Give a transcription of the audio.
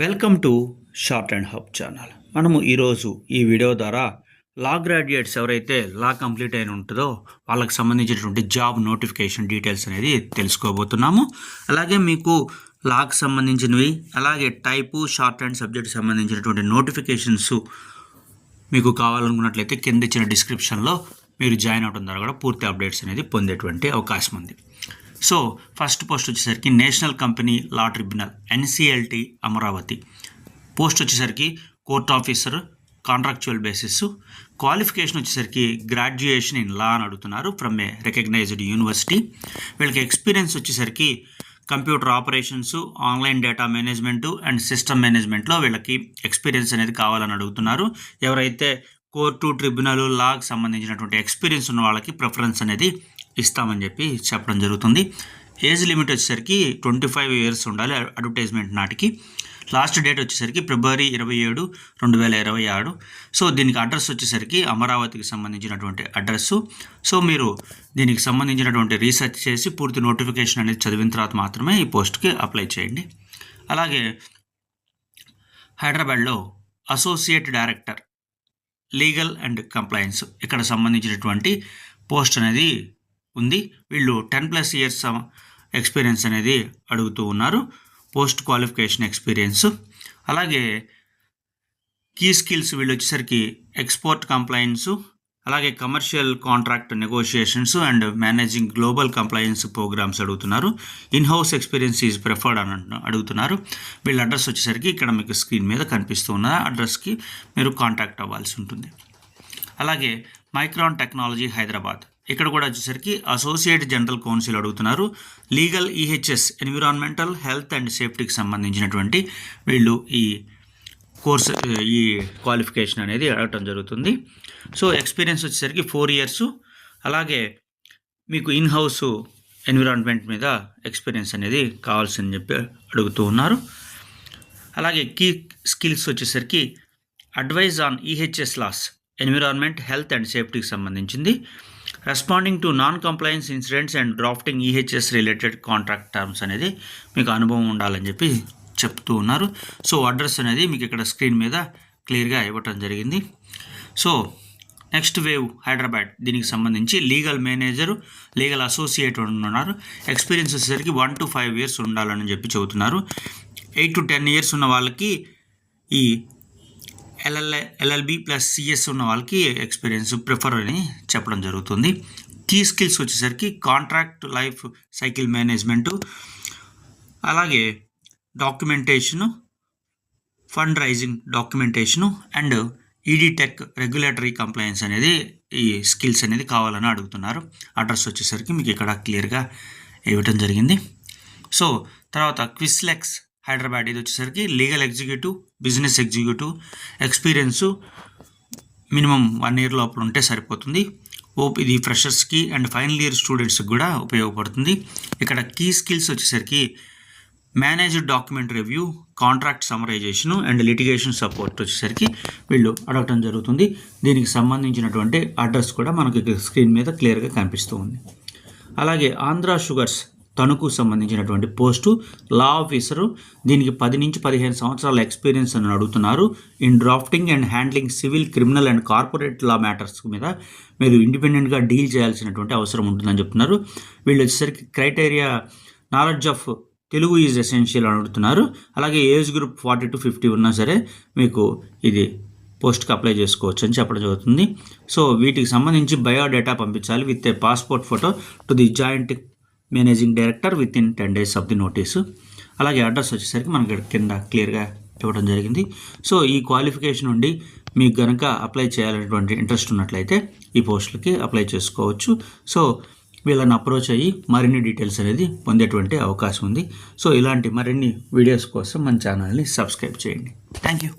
Welcome to short and hub channel మనము ఈరోజు ఈ వీడియో ద్వారా లా గ్రాడ్యుయేట్స్ ఎవరైతే లా కంప్లీట్ అయిన ఉంటుందో వాళ్ళకి సంబంధించినటువంటి జాబ్ నోటిఫికేషన్ డీటెయిల్స్ అనేది తెలుసుకోబోతున్నాము. అలాగే మీకు లాకు సంబంధించినవి అలాగే టైపు షార్ట్ అండ్ సబ్జెక్ట్ సంబంధించినటువంటి నోటిఫికేషన్స్ మీకు కావాలనుకున్నట్లయితే కింద ఇచ్చిన డిస్క్రిప్షన్లో మీరు జాయిన్ అవడం ద్వారా కూడా పూర్తి అప్డేట్స్ అనేది పొందేటువంటి అవకాశం ఉంది. సో ఫస్ట్ పోస్ట్ వచ్చేసరికి national company law tribunal NCLT Amaravati. Post వచ్చేసరికి court officer contractual basis qualification వచ్చేసరికి గ్రాడ్యుయేషన్ ఇన్ లా అని అడుగుతున్నారు ఫ్రమ్ ఏ రికగ్నైజ్డ్ యూనివర్సిటీ వీళ్ళకి ఎక్స్పీరియన్స్ వచ్చేసరికి computer operations online data management and system మేనేజ్మెంట్లో వీళ్ళకి ఎక్స్పీరియన్స్ అనేది కావాలని అడుగుతున్నారు. ఎవరైతే కోర్టు ట్రిబ్యునల్ లాకి సంబంధించినటువంటి ఎక్స్పీరియన్స్ ఉన్న వాళ్ళకి ప్రిఫరెన్స్ అనేది ఇస్తామని చెప్పి చెప్పడం జరుగుతుంది. ఏజ్ లిమిట్ వచ్చేసరికి ట్వంటీ ఫైవ్ ఇయర్స్ ఉండాలి అడ్వర్టైజ్మెంట్ నాటికి. లాస్ట్ డేట్ వచ్చేసరికి ఫిబ్రవరి ఇరవై ఏడు రెండు వేల ఇరవై ఆరు. సో దీనికి అడ్రస్ వచ్చేసరికి అమరావతికి సంబంధించినటువంటి అడ్రస్సు. సో మీరు దీనికి సంబంధించినటువంటి రీసెర్చ్ చేసి పూర్తి నోటిఫికేషన్ అనేది చదివిన తర్వాత మాత్రమే ఈ పోస్ట్కి అప్లై చేయండి. అలాగే హైదరాబాద్లో associate director legal and compliance ఇక్కడ సంబంధించినటువంటి పోస్ట్ అనేది ఉంది. వీళ్ళు టెన్ ప్లస్ ఇయర్స్ ఎక్స్పీరియన్స్ అనేది అడుగుతూ ఉన్నారు. పోస్ట్ క్వాలిఫికేషన్ ఎక్స్పీరియన్స్ అలాగే కీ స్కిల్స్ వీళ్ళు వచ్చేసరికి ఎక్స్పోర్ట్ కంప్లైన్స్ అలాగే commercial contract negotiations and managing global compliance programs అడుగుతున్నారు. In house experience is preferred అని అడుగుతున్నారు. వీళ్ళ అడ్రస్ వచ్చేసరికి ఇక్కడ మీకు స్క్రీన్ మీద కనిపిస్తూ ఉన్న అడ్రస్కి మీరు కాంటాక్ట్ అవ్వాల్సి ఉంటుంది. అలాగే మైక్రాన్ టెక్నాలజీ హైదరాబాద్ ఇక్కడ కూడా వచ్చేసరికి అసోసియేట్ జనరల్ కౌన్సిల్ అడుగుతున్నారు. Legal EHS environmental health and సేఫ్టీకి సంబంధించినటువంటి వీళ్ళు ఈ కోర్స్ ఈ క్వాలిఫికేషన్ అనేది అడగటం జరుగుతుంది. సో ఎక్స్పీరియన్స్ వచ్చేసరికి ఫోర్ ఇయర్స్ అలాగే మీకు ఇన్ హౌస్ ఎన్విరాన్మెంట్ మీద ఎక్స్పీరియన్స్ అనేది కావాల్సిందని చెప్పి అడుగుతూ ఉన్నారు. అలాగే కీ స్కిల్స్ వచ్చేసరికి advise on EHS laws environment health and సేఫ్టీకి సంబంధించింది. Responding to non compliance incidents and drafting EHS related contract terms అనేది మీకు అనుభవం ఉండాలని చెప్పి చెప్తూ ఉన్నారు. సో అడ్రస్ అనేది మీకు ఇక్కడ స్క్రీన్ మీద క్లియర్గా ఇవ్వటం జరిగింది. సో నెక్స్ట్ వేవ్ హైదరాబాద్ దీనికి సంబంధించి లీగల్ మేనేజరు లీగల్ అసోసియేట్ ఉన్నారు. ఎక్స్పీరియన్స్ వచ్చేసరికి వన్ టు ఫైవ్ ఇయర్స్ ఉండాలని చెప్పి చెబుతున్నారు. ఎయిట్ టు టెన్ ఇయర్స్ ఉన్న వాళ్ళకి ఈ ఎల్ఎల్ ఎల్ఎల్బి ప్లస్ సిఎస్ ఉన్న వాళ్ళకి ఎక్స్పీరియన్స్ ప్రిఫర్ అని చెప్పడం జరుగుతుంది. కీ స్కిల్స్ వచ్చేసరికి కాంట్రాక్ట్ లైఫ్ సైకిల్ మేనేజ్మెంటు అలాగే documentation fund raising documentation and edtech regulatory compliance అనేది ఈ స్కిల్స్ అనేది కావాలని అడుగుతున్నారు. అడ్రస్ వచ్చేసరికి మీకు ఇక్కడ క్లియర్గా ఇవ్వటం జరిగింది. సో తర్వాత క్విస్లెక్స్ హైదరాబాద్ ఇది వచ్చేసరికి legal executive business executive experience minimum one year లోపల ఉంటే సరిపోతుంది. ఓప్ ఇది ఫ్రెషర్స్కి అండ్ ఫైనల్ ఇయర్ స్టూడెంట్స్కి కూడా ఉపయోగపడుతుంది. ఇక్కడ కీ స్కిల్స్ వచ్చేసరికి managed document review contract summarisation and litigation support వచ్చేసరికి వీళ్ళు అడగటం జరుగుతుంది. దీనికి సంబంధించినటువంటి అడ్రస్ కూడా మనకి స్క్రీన్ మీద క్లియర్గా కనిపిస్తూ ఉంది. అలాగే ఆంధ్ర షుగర్స్ తణుకు సంబంధించినటువంటి పోస్టు. లా ఆఫీసరు దీనికి పది నుంచి పదిహేను సంవత్సరాల ఎక్స్పీరియన్స్ అని అడుగుతున్నారు. In drafting and handling civil criminal and corporate law matters మీద మీరు ఇండిపెండెంట్గా డీల్ చేయాల్సినటువంటి అవసరం ఉంటుందని చెప్తున్నారు. వీళ్ళు వచ్చేసరికి criteria knowledge of Telugu is essential అని అడుగుతున్నారు. అలాగే age group forty to fifty ఉన్నా సరే మీకు ఇది పోస్ట్కి అప్లై చేసుకోవచ్చు అని చెప్పడం జరుగుతుంది. సో వీటికి సంబంధించి బయోడేటా పంపించాలి with a passport photo to the joint managing director within ten days of the notice. అలాగే అడ్రస్ వచ్చేసరికి మనకి కింద క్లియర్గా ఇవ్వడం జరిగింది. సో ఈ క్వాలిఫికేషన్ నుండి మీకు కనుక అప్లై చేయాలనేటువంటి ఇంట్రెస్ట్ ఉన్నట్లయితే ఈ పోస్టులకి అప్లై చేసుకోవచ్చు. సో వీళ్ళని అప్రోచ్ అయ్యి మరిన్ని డీటెయిల్స్ అనేది పొందేటువంటి అవకాశం ఉంది. సో ఇలాంటి మరిన్ని వీడియోస్ కోసం మన ఛానల్ని సబ్స్క్రైబ్ చేయండి. Thank you.